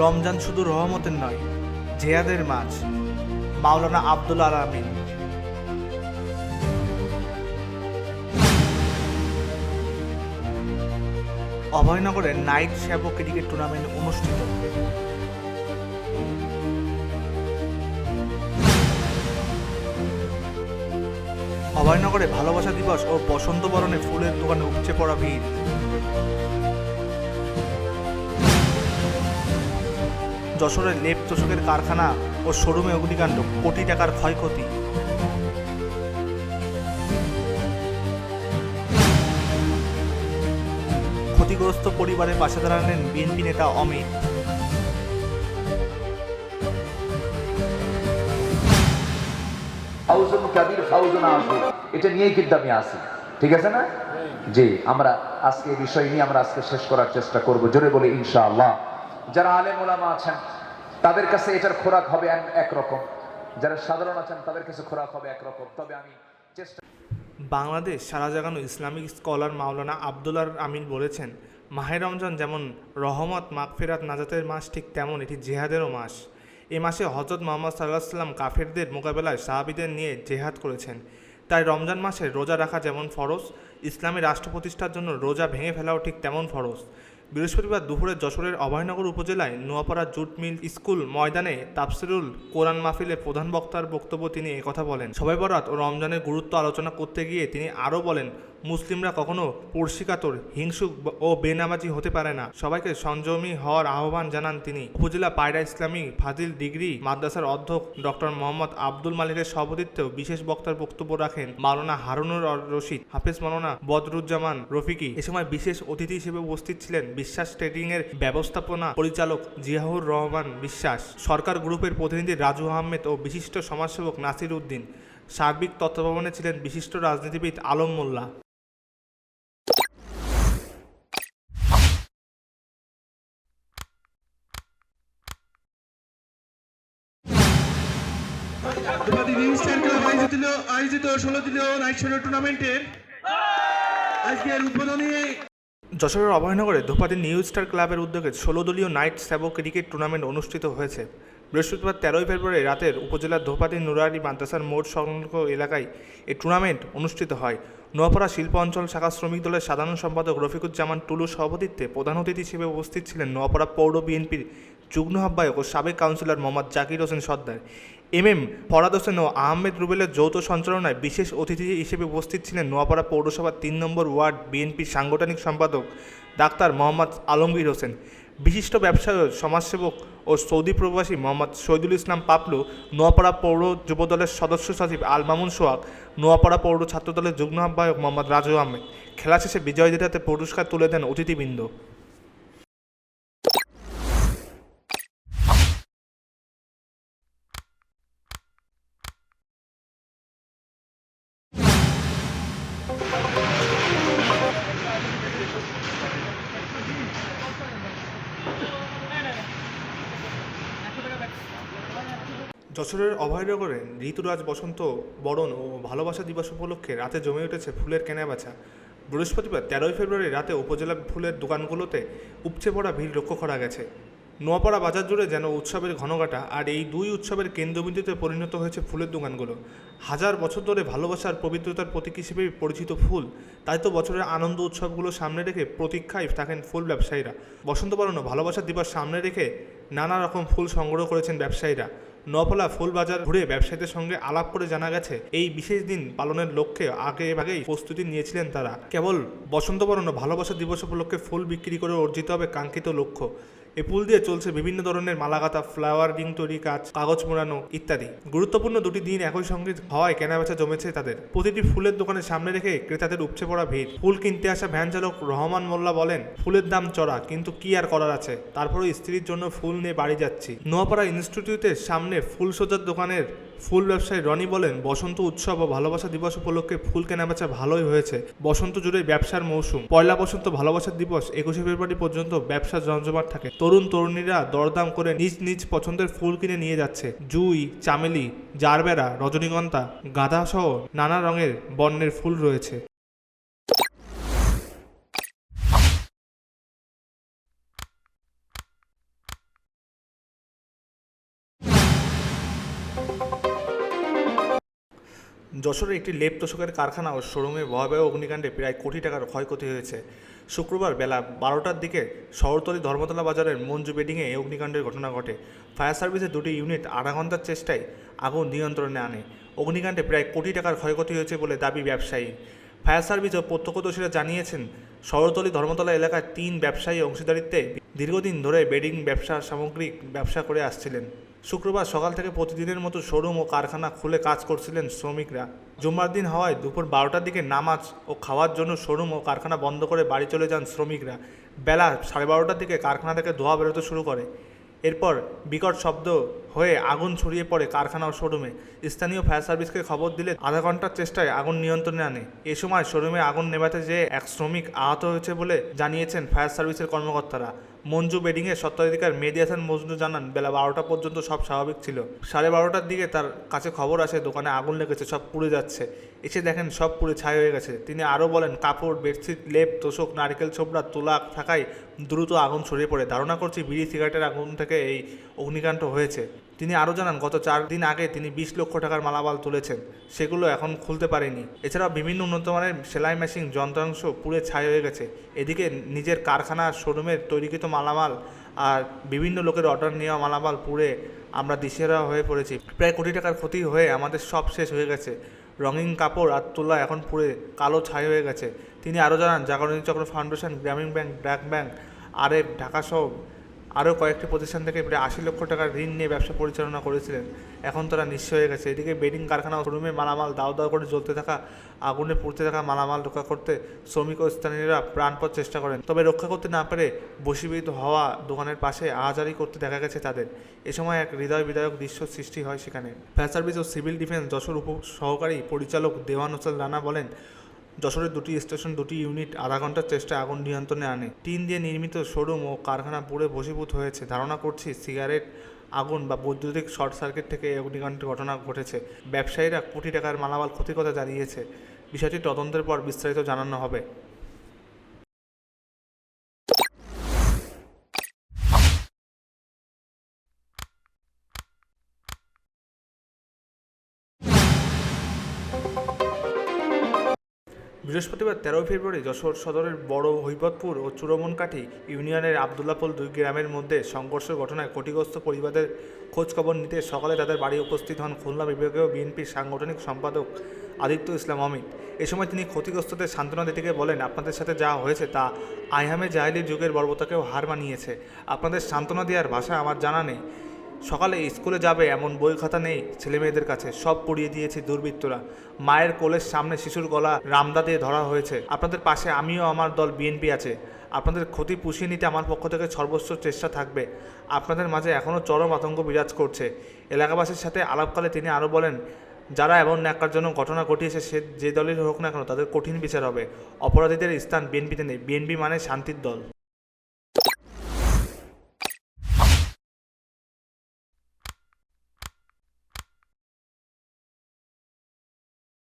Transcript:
রমজান শুধু রহমতের নয় জেহাদের মাছ মাওলানা আব্দুল আলামিন অভয়নগরে নাইট শ্যাবো ক্রিকেট টুর্নামেন্ট অনুষ্ঠিত। অভয়নগরে ভালোবাসা দিবস ও বসন্ত বরণে ফুলের দোকানে উপচে পড়া ভিড় যশোরের লেপ তোষকের কারখানা ও শোরুমে অগ্নিকাণ্ড, কোটি টাকার ক্ষয়ক্ষতি। ক্ষতিগ্রস্ত পরিবারের পাশে দাঁড়ালেন বিএনপি নেতা অমিত। এটা নিয়েই কিন্তু আমি আসি ঠিক আছে না? জি, আমরা আজকে এই বিষয় নিয়ে আমরা আজকে শেষ করার চেষ্টা করব। জোরে বলে, ইনশাআল্লাহ। যারা আলেম ওলামা আছেন, তাদের কাছে এটার খোরাক হবে একরকম যারা সাধারণ আছেন, তাদের কাছে খোরাক হবে একরকম তবে আমি চেষ্টা বাংলাদেশ সারা জাগানো ইসলামিক স্কলার মাওলানা আবদুল্লার আমিন বলেছেন, মাহে রমজান যেমন রহমত, মাগফিরাত, নাজাতের মাস ঠিক তেমন এটি জেহাদেরও মাস। এ মাসে হজরত মোহাম্মদ সাল্লাহ সাল্লাম কাফেরদের মোকাবেলায় সাহাবিদের নিয়ে জেহাদ করেছেন। তাই রমজান মাসে রোজা রাখা যেমন ফরজ, ইসলামী রাষ্ট্র প্রতিষ্ঠার জন্য রোজা ভেঙে ফেলাও ঠিক তেমন ফরজ। বৃহস্পতিবার দুপুরে যশোরের অভয়নগর উপজেলায় নোয়াপাড়া জুট মিল স্কুল ময়দানে তাফসিরুল কোরআন মাহফিলের প্রধান বক্তার বক্তব্য তিনি একথা বলেন। সবাই বরাত ও রমজানের গুরুত্ব আলোচনা করতে গিয়ে তিনি আরও বলেন মুসলিমরা কখনো পড়শিকাতর হিংসুক ও বেনামাজি হতে পারে না। সবাইকে সংযমী হওয়ার আহ্বান জানান তিনি। উপজেলা পায়রা ইসলামী ফাজিল ডিগ্রি মাদ্রাসার অধ্যক্ষ ডক্টর মোহাম্মদ আব্দুল মালিকের সভাপতিত্বেও বিশেষ বক্তার বক্তব্য রাখেন মাওলানা হারুনুর রশিদ, হাফেজ মাওলানা বদরুজ্জামান রফিকি। এ সময় বিশেষ অতিথি হিসেবে উপস্থিত ছিলেন বিশ্বাস ট্রেডিং এর ব্যবস্থাপনা পরিচালক জিয়াউর রহমান বিশ্বাস, সরকার গ্রুপের প্রতিনিধি রাজু আহমেদ ও বিশিষ্ট সমাজসেবক নাসির উদ্দিন। সার্বিক তত্ত্বাবধানে ছিলেন বিশিষ্ট রাজনীতিবিদ আলম মোল্লা। আয়োজিত নাইট উদ্বোধনী যশোরের অভয়নগরে ধোপাদি নিউ স্টার ক্লাবের উদ্যোগে ষোলো দলীয় নাইট স্যাবো ক্রিকেট টুর্নামেন্ট অনুষ্ঠিত হয়েছে। বৃহস্পতিবার তেরোই ফেব্রুয়ারি রাতের উপজেলার ধোপাদি নুরারি মাদ্রাসার মোড় সংলগ্ন এলাকায় এই টুর্নামেন্ট অনুষ্ঠিত হয়। নোয়াপাড়া শিল্প অঞ্চল শাখা শ্রমিক দলের সাধারণ সম্পাদক রফিকুজ্জামান টুলুর সভাপতিত্বে প্রধান অতিথি হিসেবে উপস্থিত ছিলেন নোয়াপাড়া পৌর বিএনপির যুগ্ম আহ্বায়ক ও সাবেক councillor Mohammad Zakir Hossain Sardar. M M Farhad Hossain ও আহমেদ রুবেলের যৌথ সঞ্চালনায় বিশেষ অতিথি হিসেবে উপস্থিত ছিলেন নোয়াপাড়া পৌরসভার তিন নম্বর ওয়ার্ড বিএনপির সাংগঠনিক সম্পাদক ডাক্তার মোহাম্মদ আলমগীর হোসেন। বিশিষ্ট ব্যবসায়ী সমাজসেবক ও সৌদি প্রবাসী মোহাম্মদ শহীদুল ইসলাম পাপলু, নোয়াপাড়া পৌর যুবদলের সদস্য সচিব আল মামুন সোহাগ, নোয়াপাড়া পৌর ছাত্রদলের যুগ্ম আহ্বায়ক মোহাম্মদ রাজু আহমেদ। খেলা শেষে বিজয়ীদের হাতে পুরস্কার তুলে দেন অতিথিবৃন্দ। যশোরের অভয়নগরে ঋতুরাজ বসন্ত বরণ ও ভালোবাসা দিবস উপলক্ষে রাতে জমে উঠেছে ফুলের কেনাবেচা। বৃহস্পতিবার তেরোই ফেব্রুয়ারি রাতে উপজেলা ফুলের দোকানগুলোতে উপচে পড়া ভিড় লক্ষ্য করা গেছে। নোয়াপাড়া বাজার জুড়ে যেন উৎসবের ঘনঘাটা আর এই দুই উৎসবের কেন্দ্রবিন্দুতে পরিণত হয়েছে ফুলের দোকানগুলো। হাজার বছর ধরে ভালোবাসার পবিত্রতার প্রতীক হিসেবে পরিচিত ফুল, তাই তো বছরের আনন্দ উৎসবগুলো সামনে রেখে প্রতীক্ষায় থাকেন ফুল ব্যবসায়ীরা। বসন্ত বরণ ও ভালোবাসার দিবস সামনে রেখে নানা রকম ফুল সংগ্রহ করেছেন ব্যবসায়ীরা। নপলা ফুল বাজার ঘুরে ব্যবসায়ীদের সঙ্গে আলাপ করে জানা গেছে, এই বিশেষ দিন পালনের লক্ষ্যে আগে ভাগেই প্রস্তুতি নিয়েছিলেন তারা। কেবল বসন্তবরণ ভালোবাসা দিবস উপলক্ষে ফুল বিক্রি করে অর্জিত হবে কাঙ্ক্ষিত লক্ষ্য। এ ফুল দিয়ে চলছে বিভিন্ন ধরনের মালাগাতা ফ্লাওয়ার রিং তৈরি কাজ, কাগজ মোড়ানো ইত্যাদি। গুরুত্বপূর্ণ দুটি দিন একই সঙ্গে হওয়ায় কেনাবেচা জমেছে তাদের। প্রতিটি ফুলের দোকানের সামনে রেখে ক্রেতাদের উপচে পড়া ভিড়। ফুল কিনতে আসা ভ্যান চালক রহমান মোল্লা বলেন, ফুলের দাম চড়া, কিন্তু কি আর করার আছে? তারপরে স্ত্রীর জন্য ফুল নিয়ে বাড়ি যাচ্ছি। নোয়াপাড়া ইনস্টিটিউটের সামনে ফুল সজ্জার দোকানের ফুল ব্যবসায়ী রনি বলেন, বসন্ত উৎসব ও ভালোবাসা দিবস উপলক্ষে ফুল কেনাবেচা ভালোই হয়েছে। বসন্ত জুড়ে ব্যবসার মৌসুম। পয়লা বসন্ত ভালোবাসার দিবস একুশে ফেব্রুয়ারি পর্যন্ত ব্যবসা জমজমাট থাকে। তরুণ তরুণীরা দরদাম করে নিজ নিজ পছন্দের ফুল কিনে নিয়ে যাচ্ছে। জুই, চামেলি, জারবেরা, রজনীগন্ধা গাঁদা সহ নানা রঙের বর্ণের ফুল রয়েছে। যশোরে একটি লেপ তোষকের কারখানা ও শোরুমে ভয়াবহ অগ্নিকাণ্ডে প্রায় কোটি টাকার ক্ষয়ক্ষতি হয়েছে। শুক্রবার বেলা বারোটার দিকে শহরতলি ধর্মতলা বাজারের মঞ্জু বেডিংয়ে এই অগ্নিকাণ্ডের ঘটনা ঘটে। ফায়ার সার্ভিসের দুটি ইউনিট আধা ঘণ্টার চেষ্টায় আগুন নিয়ন্ত্রণে আনে। অগ্নিকাণ্ডে প্রায় কোটি টাকার ক্ষয়ক্ষতি হয়েছে বলে দাবি ব্যবসায়ী। ফায়ার সার্ভিস ও প্রত্যক্ষদর্শীরা জানিয়েছেন, শহরতলি ধর্মতলা এলাকায় তিন ব্যবসায়ী অংশীদারিত্বে দীর্ঘদিন ধরে বেডিং ব্যবসা সামগ্রিক ব্যবসা করে আসছিলেন। শুক্রবার সকাল থেকে প্রতিদিনের মতো শোরুম ও কারখানা খুলে কাজ করছিলেন শ্রমিকরা। জুম্মার দিন হওয়ায় দুপুর বারোটার দিকে নামাজ ও খাওয়ার জন্য শোরুম ও কারখানা বন্ধ করে বাড়ি চলে যান শ্রমিকরা। বেলা সাড়ে বারোটার দিকে কারখানা থেকে ধোয়া বেরোতে শুরু করে। এরপর বিকট শব্দ হয়ে আগুন ছড়িয়ে পড়ে কারখানা ও শোরুমে। স্থানীয় ফায়ার সার্ভিসকে খবর দিলে আধা ঘণ্টার চেষ্টায় আগুন নিয়ন্ত্রণে আনে। এ সময় শোরুমে আগুন নেভাতে যেয়ে এক শ্রমিক আহত হয়েছে বলে জানিয়েছেন ফায়ার সার্ভিসের কর্মকর্তারা। মঞ্জু বেডিংয়ের স্বত্বাধিকার মেহেদি হাসান মজনু জানান, বেলা বারোটা পর্যন্ত সব স্বাভাবিক ছিল। সাড়ে বারোটার দিকে তার কাছে খবর আসে, দোকানে আগুন লেগেছে, সব পুড়ে যাচ্ছে। এসে দেখেন সব পুড়ে ছাই হয়ে গেছে। তিনি আরও বলেন, কাপড়, বেডশিট, লেপ, তোষক, নারকেল ছোবড়া, তোলা থাকায় দ্রুত আগুন ছড়িয়ে পড়ে। ধারণা করছি বিড়ি, সিগারেটের আগুন থেকে এই অগ্নিকাণ্ড হয়েছে। তিনি আরও জানান, গত চার দিন আগে তিনি বিশ লক্ষ টাকার মালামাল তুলেছেন। সেগুলো এখন খুলতে পারেনি। এছাড়াও বিভিন্ন উন্নতমানের সেলাই মেশিন, যন্ত্রাংশ পুড়ে ছাই হয়ে গেছে। এদিকে নিজের কারখানা, শোরুমের তৈরিকৃত মালামাল আর বিভিন্ন লোকের অর্ডার নেওয়া মালামাল পুড়ে আমরা দিশেরা হয়ে পড়েছি। প্রায় কোটি টাকার ক্ষতি হয়ে আমাদের সব শেষ হয়ে গেছে। রঙিন কাপড় আর তুলা এখন পুড়ে কালো ছাই হয়ে গেছে। তিনি আরও জানান, জাগরণী চক্র ফাউন্ডেশন, গ্রামীণ ব্যাংক, ব্র্যাক ব্যাংক, আরএফ, ঢাকাসহ আরও কয়েকটি প্রতিষ্ঠান থেকে প্রায় আশি লক্ষ টাকার ঋণ নিয়ে ব্যবসা পরিচালনা করেছিলেন। এখন তারা নিঃস্ব হয়ে গেছে। এদিকে বেডিং কারখানা ও শোরুমে মালামাল দাও দাও করে জ্বলতে থাকা, আগুনে পুড়তে থাকা মালামাল রক্ষা করতে শ্রমিক ও স্থানীয়রা প্রাণপণ চেষ্টা করেন। তবে রক্ষা করতে না পেরে বশীভূত হওয়া দোকানের পাশে আহাজারি করতে দেখা গেছে তাদের। এ সময় এক হৃদয় বিদায়ক দৃশ্য সৃষ্টি হয় সেখানে। ফায়ার সার্ভিস ও সিভিল ডিফেন্স যশোর উপ সহকারী পরিচালক দেওয়ান হোসেন রানা বলেন যশোরের দুটি স্টেশন, দুটি ইউনিট আধা ঘণ্টার চেষ্টায় আগুন নিয়ন্ত্রণে আনে। টিন দিয়ে নির্মিত শোরুম ও কারখানা পুড়ে ভসীভূত হয়েছে। ধারণা করছি সিগারেট, আগুন বা বৈদ্যুতিক শর্ট সার্কিট থেকে অগ্নিকাণ্ডের ঘটনা ঘটেছে। ব্যবসায়ীরা কোটি টাকার মালামাল ক্ষতির কথা জানিয়েছে। বিষয়টি তদন্তের পর বিস্তারিত জানানো হবে। বৃহস্পতিবার তেরো ফেব্রুয়ারি যশোর সদরের বড় হৈবতপুর ও চূড়মনকাঠি ইউনিয়নের আবদুল্লাপোল দুই গ্রামের মধ্যে সংঘর্ষের ঘটনায় ক্ষতিগ্রস্ত পরিবারের খোঁজখবর নিতে সকালে তাদের বাড়ি উপস্থিত হন খুলনা বিভাগীয় বিএনপির সাংগঠনিক সম্পাদক আদিত্য ইসলাম অমিত। এ সময় তিনি ক্ষতিগ্রস্তদের সান্ত্বনা দিতে বলেন, আপনাদের সাথে যা হয়েছে তা আইহামে জাহিলির যুগের বর্বতাকেও হার মানিয়েছে। আপনাদের সান্ত্বনা দেওয়ার ভাষা আমার জানা নেই। সকালে স্কুলে যাবে এমন বই খাতা নেই ছেলে মেয়েদের কাছে, সব পুড়িয়ে দিয়েছে দুর্বৃত্তরা। মায়ের কোলের সামনে শিশুর গলা রামদা দিয়ে ধরা হয়েছে। আপনাদের পাশে আমিও আমার দল বিএনপি আছে। আপনাদের ক্ষতি পুষিয়ে নিতে আমার পক্ষ থেকে সর্বোচ্চ চেষ্টা থাকবে। আপনাদের মাঝে এখনও চরম আতঙ্ক বিরাজ করছে। এলাকাবাসীর সাথে আলাপকালে তিনি আরও বলেন, যারা এমন ন্যাক্কারজনক ঘটনা ঘটিয়েছে, সে যে দলের হোক না কেন, তাদের কঠিন বিচার হবে। অপরাধীদের স্থান বিএনপিতে নেই। বিএনপি মানে শান্তির দল।